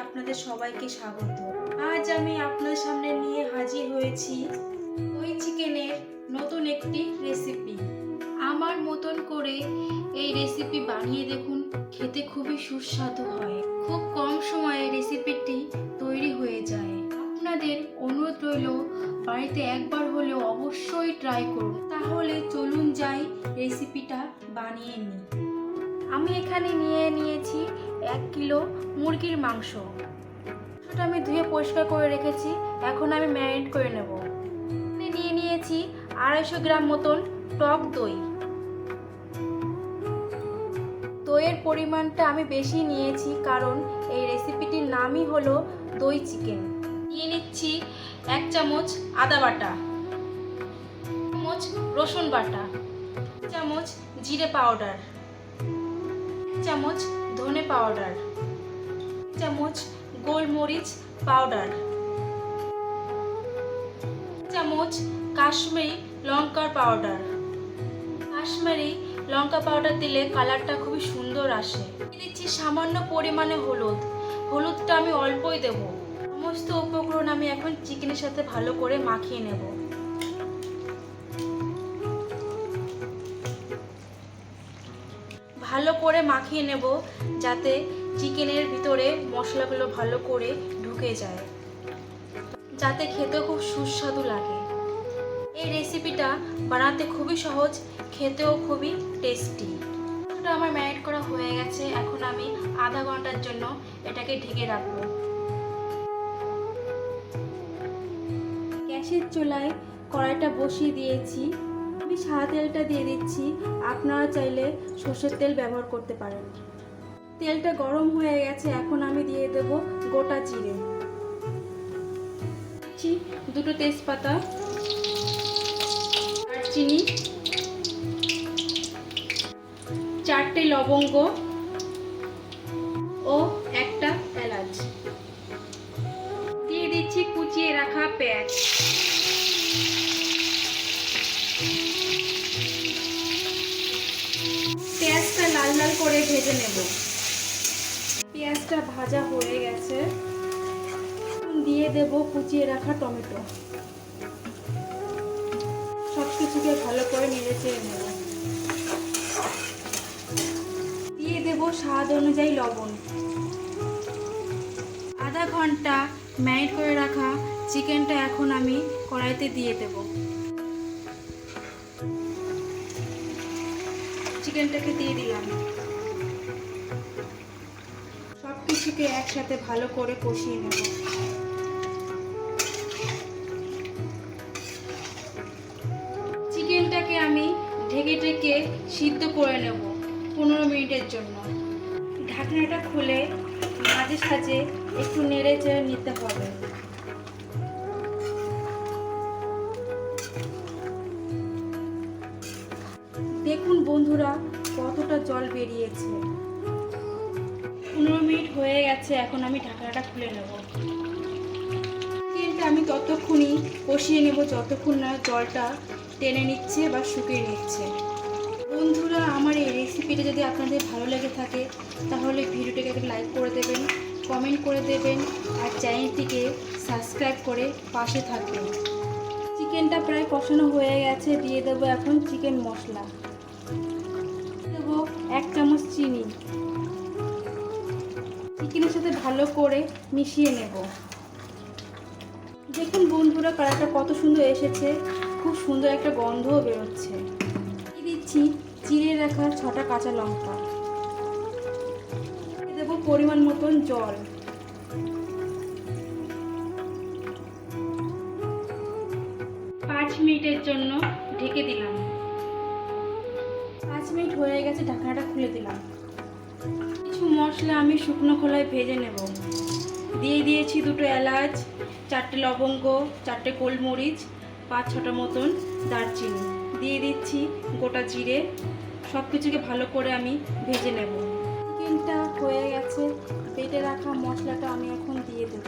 আপনাদের সবাইকে স্বাগত। আজ আমি আপনার সামনে নিয়ে হাজির হয়েছি ওই চিকেনের নতুন একটি রেসিপি আমার মতন করে এই রেসিপি বানিয়ে দেখুন, খেতে খুবই সুস্বাদু হয়। খুব কম সময়ে রেসিপিটি তৈরি হয়ে যায়। আপনাদের অনুরোধ রইল, বাড়িতে একবার হলেও অবশ্যই ট্রাই করুন। তাহলে চলুন যাই রেসিপিটা বানিয়ে নিই। আমি এখানে নিয়ে নিয়েছি এক কিলো মুরগির মাংস। মাংসটা আমি ধুয়ে পরিষ্কার করে রেখেছি, এখন আমি ম্যারিনেট করে নেব। নিয়ে নিয়েছি আড়াইশো গ্রাম মতন টক দই। দইয়ের পরিমাণটা আমি বেশি নিয়েছি কারণ এই রেসিপিটির নামই হলো দই চিকেন। নিয়ে নিচ্ছি এক চামচ আদা বাটা চামচ রসুন বাটা চামচ জিরে পাউডার। চামচ ধনে পাউডার চামচ গোলমরিচ পাউডার চামচ কাশ্মীরি লঙ্কার পাউডার কাশ্মীরি লঙ্কা পাউডার দিলে কালারটা খুবই সুন্দর আসে। দিচ্ছি সামান্য পরিমাণে হলুদ। হলুদটা আমি অল্পই দেব। সমস্ত উপকরণ আমি এখন চিকেনের সাথে ভালো করে মাখিয়ে নেব। ভালো করে মাখিয়ে নেব যাতে চিকেনের ভিতরে মশলাগুলো ভালো করে ঢুকে যায়। যাতে খেতে খুব সুস্বাদু লাগে। এই রেসিপিটা বানাতে খুবই সহজ, খেতেও খুবই টেস্টি এটা আমার ম্যারিনেট করা হয়ে গেছে, এখন আমি আধা ঘণ্টার জন্য এটাকে ঢেকে রাখব। গ্যাসের চুলায় কড়াইটা বসিয়ে দিয়েছি। আমি সাদা তেলটা দিয়ে দিচ্ছি। আপনারা চাইলে সর্ষের তেল ব্যবহার করতে পারেন। তেলটা গরম হয়ে গেছে, এখন আমি দিয়ে দেব গোটা জিরে। দুটো তেজপাতা, দারচিনি, চারটে লবঙ্গ ও একটা এলাচ। দিয়ে দিচ্ছি কুচিয়ে রাখা পেঁয়াজ। করে ভেজে নেব। পেঁয়াজটা ভাজা হয়ে গেছে। দিয়ে দেব কুচিয়ে রাখা টমেটো। সব কিছুকে ভালো করে নেড়ে চেড়ে নেব। দিয়ে দেব স্বাদ অনুযায়ী লবণ। আধা ঘণ্টা ম্যারিনেট করে রাখা চিকেনটা এখন আমি কড়াইতে দিয়ে দেব। চিকেনটাকে দিয়ে দিলাম। সব একসাথে ভালো করে কষিয়ে নেব। চিকেনটাকে আমি ঢেকে ঢেকে সিদ্ধ করে নেব পনেরো মিনিটের জন্য। ঢাকনাটা খুলে মাঝে সাঝে একটু নেড়ে চেড়ে নিতে হবে। দেখুন বন্ধুরা, কতটা জল বেরিয়েছে। পনেরো মিনিট হয়ে গেছে, এখন আমি ঢাকনাটা খুলে নেব। চিকেনটা আমি ততক্ষণই কষিয়ে নেব, যতক্ষণ না জলটা টেনে নিচ্ছে বা শুকিয়ে নিচ্ছে। বন্ধুরা, আমার এই রেসিপিটা যদি আপনাদের ভালো লেগে থাকে, তাহলে ভিডিওটাকে একটা লাইক করে দেবেন কমেন্ট করে দেবেন, আর চ্যানেলটিকে সাবস্ক্রাইব করে পাশে থাকবেন চিকেনটা প্রায় কষানো হয়ে গেছে, দিয়ে দেবো এখন চিকেন মশলা। দেবো এক চামচ চিনি। চিকেনের সাথে ভালো করে মিশিয়ে নেব। দেখুন বন্ধুরা, কালারটা কত সুন্দর এসেছে। খুব সুন্দর একটা গন্ধও বেরোচ্ছে। দিচ্ছি চিড়ে রাখা ছটা কাঁচা লঙ্কা। দেবো পরিমাণ মতন জল। পাঁচ মিনিটের জন্য ঢেকে দিলাম। পাঁচ মিনিট হয়ে গেছে, ঢাকনাটা খুলে দিলাম। কিছু মশলা আমি শুকনো খোলায় ভেজে নেব। দিয়ে দিয়েছি দুটো এলাচ, চারটে লবঙ্গ, চারটে গোলমরিচ, পাঁচ ছটা মতন দারচিনি। দিয়ে দিচ্ছি গোটা জিরে সব কিছুকে ভালো করে আমি ভেজে নেব। চিকেনটা হয়ে গেছে, বেটে রাখা মশলাটা আমি এখন দিয়ে দেব।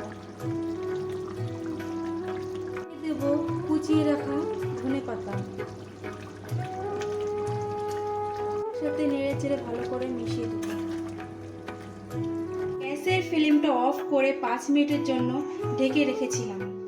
দেবো কুচিয়ে রাখা ধনে পাতা। সাথে নেড়ে চেড়ে ভালো করে মিশিয়ে দেবো। ফ্লেমটা অফ করে পাঁচ মিনিটের জন্য ঢেকে রেখেছিলাম।